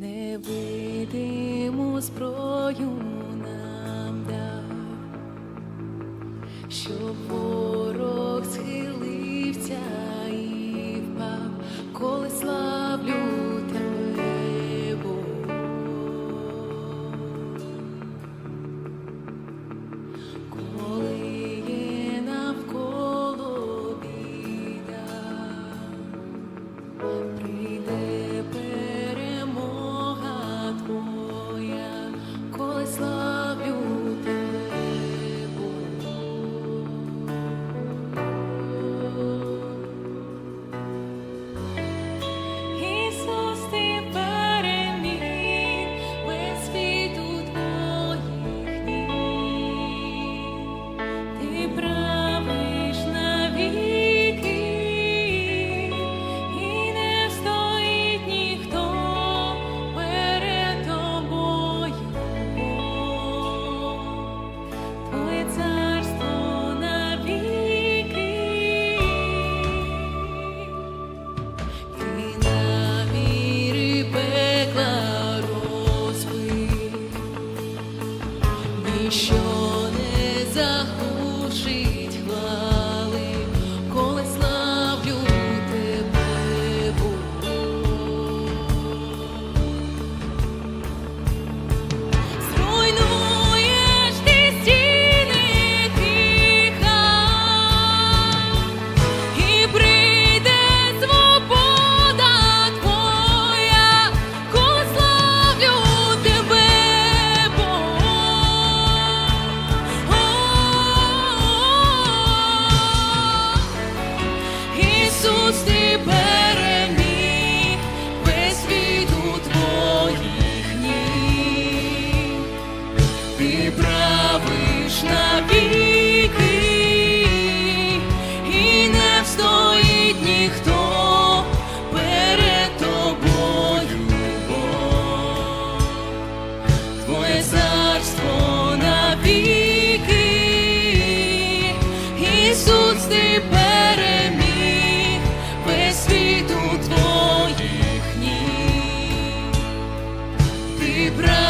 невидиму зброю нам дав, щоб ніщо не заглушить pra